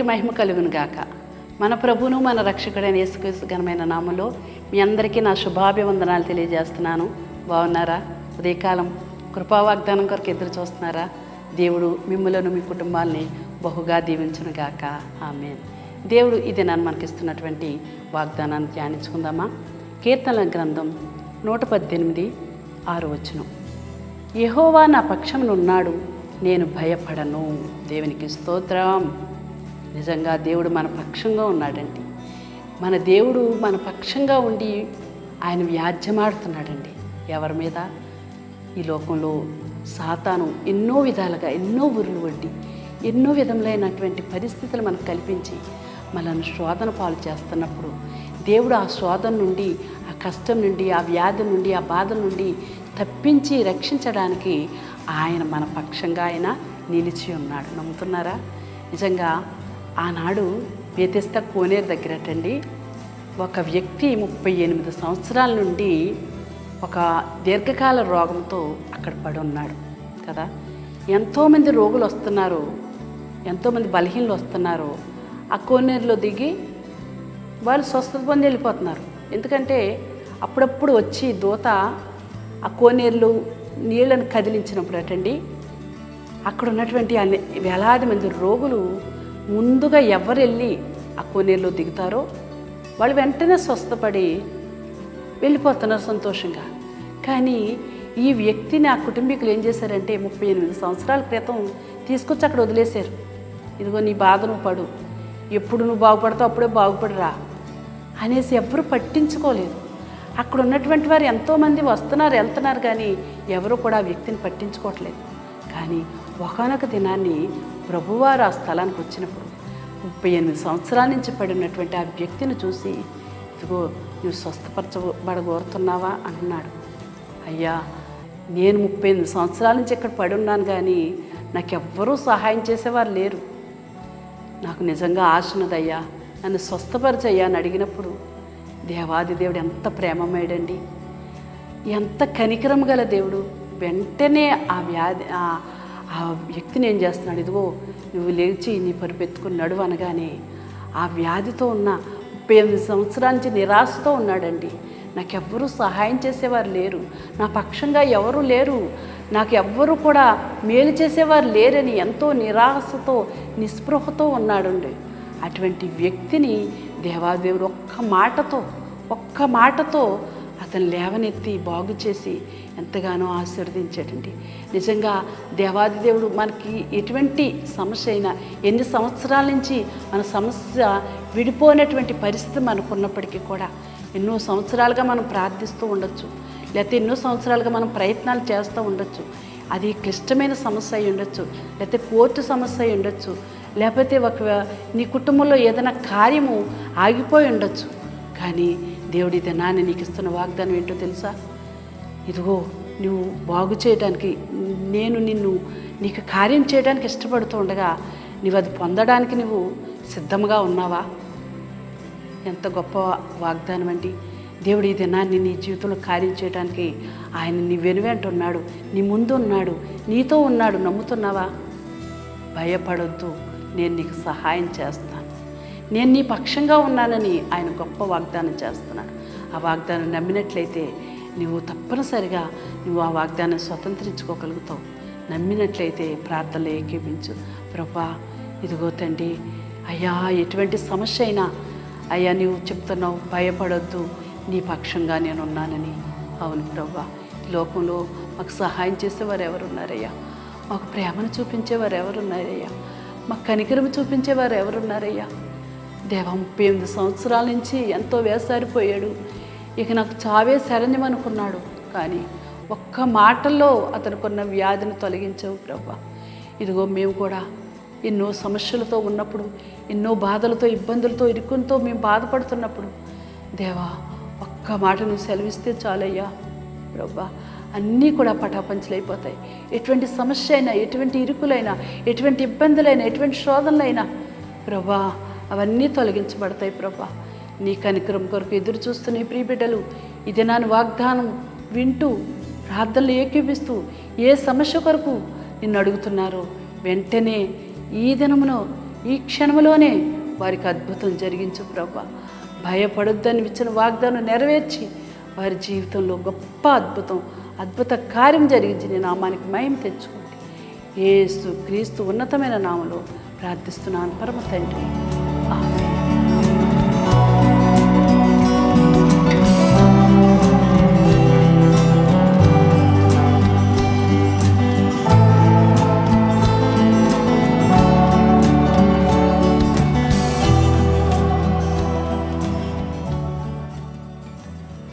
దేవునికి మహిమ కలుగును గాక. మన ప్రభును మన రక్షకుడైన యేసుక్రీస్తు ఘనమైన నామంలో మీ అందరికీ నా శుభాభివందనాలు తెలియజేస్తున్నాను. బాగున్నారా? ఉదయకాలం కృపా వాగ్దానం కొరకు ఎదురు చూస్తున్నారా? దేవుడు మిమ్మలను మీ కుటుంబాల్ని బహుగా దీవించును గాక. ఆమె దేవుడు ఇది నన్ను మనకిస్తున్నటువంటి వాగ్దానాన్ని ధ్యానించుకుందామా? కీర్తనల గ్రంథం నూట పద్దెనిమిది ఆరు వచ్చును యహోవా నా పక్షమునున్నాడు నేను భయపడను. దేవునికి స్తోత్రం. నిజంగా దేవుడు మన పక్షంగా ఉన్నాడండి. మన దేవుడు మన పక్షంగా ఉండి ఆయన వ్యాజ్యమాడుతున్నాడండి. ఎవరి మీద? ఈ లోకంలో సాతాను ఎన్నో విధాలుగా ఎన్నో ఉరులు వడ్డి ఎన్నో విధములైనటువంటి పరిస్థితులు మనకు కల్పించి మనల్ని శోధన పాలు చేస్తున్నప్పుడు దేవుడు ఆ శోధన నుండి ఆ కష్టం నుండి ఆ వ్యాధి నుండి ఆ బాధ నుండి తప్పించి రక్షించడానికి ఆయన మన పక్షంగా ఆయన నిలిచి ఉన్నాడు. నమ్ముతున్నారా? నిజంగా ఆనాడు వేతెస్త కోనేరు దగ్గరటండి. ఒక వ్యక్తి ముప్పై ఎనిమిది సంవత్సరాల నుండి ఒక దీర్ఘకాల రోగంతో అక్కడ పడి ఉన్నాడు కదా? ఎంతోమంది రోగులు వస్తున్నారు ఎంతోమంది బలహీనలు వస్తున్నారు. ఆ కోనేరులో దిగి వాళ్ళు స్వస్థత పొంది వెళ్ళిపోతున్నారు. ఎందుకంటే అప్పుడప్పుడు వచ్చి దూత ఆ కోనేరులు నీళ్ళను కదిలించినప్పుడు అటండి అక్కడ ఉన్నటువంటి అనే వేలాది మంది రోగులు ముందుగా ఎవరు వెళ్ళి ఆ కోనేరులో దిగుతారో వాళ్ళు వెంటనే స్వస్థపడి వెళ్ళిపోతున్నారు సంతోషంగా. కానీ ఈ వ్యక్తిని ఆ కుటుంబీకులు ఏం చేశారంటే ముప్పై ఎనిమిది సంవత్సరాల క్రితం తీసుకొచ్చి అక్కడ వదిలేశారు. ఇదిగో నీ బాధ నువ్వు పడు. ఎప్పుడు నువ్వు బాగుపడతావు అప్పుడే బాగుపడరా అనేసి ఎవరు పట్టించుకోలేదు. అక్కడ ఉన్నటువంటి వారు ఎంతోమంది వస్తున్నారు వెళ్తున్నారు కానీ ఎవరు కూడా ఆ వ్యక్తిని పట్టించుకోవట్లేదు. కానీ ఒకనొక దినాన్ని ప్రభువారు ఆ స్థలానికి వచ్చినప్పుడు ముప్పై ఎనిమిది సంవత్సరాల నుంచి పడినటువంటి ఆ వ్యక్తిని చూసి ఇదిగో నువ్వు స్వస్థపరచబడగోరుతున్నావా? అంటున్నాడు అయ్యా నేను ముప్పై ఎనిమిది సంవత్సరాల నుంచి ఇక్కడ పడి ఉన్నాను కానీ నాకెవ్వరూ సహాయం చేసేవారు లేరు. నాకు నిజంగా ఆశ ఉన్నదయ్యా నన్ను స్వస్థపరిచయ్యా అని అడిగినప్పుడు దేవాది దేవుడు ఎంత ప్రేమమేడండి ఎంత కనికరం గల దేవుడు. వెంటనే ఆ వ్యాధి ఆ- వ్యక్తిని ఏం చేస్తున్నాడు? ఇదిగో నువ్వు లేచి నీ పరుపెత్తుకుని నడువు అనగానే ఆ వ్యాధితో ఉన్న ముప్పై ఎనిమిది సంవత్సరాల నుంచి నిరాశతో ఉన్నాడండి. నాకెవ్వరూ సహాయం చేసేవారు లేరు. నా పక్షంగా ఎవరు లేరు. నాకు ఎవ్వరూ కూడా మేలు చేసేవారు లేరని ఎంతో నిరాశతో నిస్పృహతో ఉన్నాడండి. అటువంటి వ్యక్తిని దేవాదేవుడు ఒక్క మాటతో ఒక్క మాటతో అతను లేవనెత్తి బాగు చేసి ఎంతగానో ఆశీర్వదించాడండి నిజంగా దేవాది దేవుడు మనకి ఎటువంటి సమస్య అయినా ఎన్ని సంవత్సరాల నుంచి మన సమస్య విడిపోయినటువంటి పరిస్థితి మనకు ఉన్నప్పటికీ కూడా ఎన్నో సంవత్సరాలుగా మనం ప్రార్థిస్తూ ఉండొచ్చు. లేకపోతే ఎన్నో సంవత్సరాలుగా మనం ప్రయత్నాలు చేస్తూ ఉండొచ్చు. అది క్లిష్టమైన సమస్య అయి ఉండొచ్చు. లేకపోతే కోర్టు సమస్య అయి ఉండొచ్చు. లేకపోతే ఒక నీ కుటుంబంలో ఏదైనా కార్యము ఆగిపోయి ఉండొచ్చు. కానీ దేవుడి దినాన్ని నీకు ఇస్తున్న వాగ్దానం ఏంటో తెలుసా? ఇదిగో నువ్వు బాగు చేయడానికి నేను నిన్ను నీకు కార్యం చేయడానికి ఇష్టపడుతూ ఉండగా నువ్వు అది పొందడానికి నువ్వు సిద్ధంగా ఉన్నావా? ఎంత గొప్ప వాగ్దానం అండి. దేవుడు ఈ దినాన్ని నీ జీవితంలో కార్యం చేయడానికి ఆయన నీ వెనువెంట ఉన్నాడు నీ ముందు ఉన్నాడు నీతో ఉన్నాడు నమ్ముతున్నావా? భయపడొద్దు నేను నీకు సహాయం చేస్తాను. నేను నీ పక్షంగా ఉన్నానని ఆయన గొప్ప వాగ్దానం చేస్తున్నాడు. ఆ వాగ్దానం నమ్మినట్లయితే నువ్వు తప్పనిసరిగా నువ్వు ఆ వాగ్దానం స్వతంత్రించుకోగలుగుతావు. నమ్మినట్లయితే ప్రార్థనలు ఏకీపించు ప్రభా ఇదిగో తండ్రి అయ్యా ఎటువంటి సమస్య అయినా అయ్యా నీవు చెప్తున్నావు భయపడొద్దు నీ పక్షంగా నేను ఉన్నానని అవును ప్రభా ఈ లోకంలో మాకు సహాయం చేసేవారు ఎవరున్నారయ్యా మాకు ప్రేమను చూపించేవారు ఎవరున్నారయ్యా మాకు కనికరం చూపించేవారు ఎవరున్నారయ్యా దేవ ముప్పై ఎనిమిది సంవత్సరాల నుంచి ఎంతో వేసారిపోయాడు. ఇక నాకు చావే శరణ్యం అనుకున్నాడు కానీ ఒక్క మాటల్లో అతనుకున్న వ్యాధిని తొలగించవు ప్రభా ఇదిగో మేము కూడా ఎన్నో సమస్యలతో ఉన్నప్పుడు ఎన్నో బాధలతో ఇబ్బందులతో ఇరుకులతో మేము బాధపడుతున్నప్పుడు దేవా ఒక్క మాట నువ్వు సెలవిస్తే చాలయ్యా ప్రభా అన్నీ కూడా పటాపంచలైపోతాయి. ఎటువంటి సమస్య అయినా ఎటువంటి ఇరుకులైనా ఎటువంటి ఇబ్బందులైనా ఎటువంటి శోధనలైనా ప్రభా అవన్నీ తొలగించబడతాయి ప్రభా నీ కనికరం కొరకు ఎదురు చూస్తున్న ఈ ప్రియ బిడ్డలు ఇది దినాన్ని వాగ్దానం వింటూ ప్రార్థనలు ఏకీపిస్తూ ఏ సమస్య కొరకు నిన్ను అడుగుతున్నారో వెంటనే ఈ దినమును ఈ క్షణంలోనే వారికి అద్భుతం జరిగించు ప్రభా. భయపడొద్దని ఇచ్చిన వాగ్దానం నెరవేర్చి వారి జీవితంలో గొప్ప అద్భుతం అద్భుత కార్యం జరిగించి నేను నామానికి మయం తెచ్చుకోండి ఏసు క్రీస్తు ఉన్నతమైన నామలో ప్రార్థిస్తున్నాను. పరమ తండ్రి. ఆమె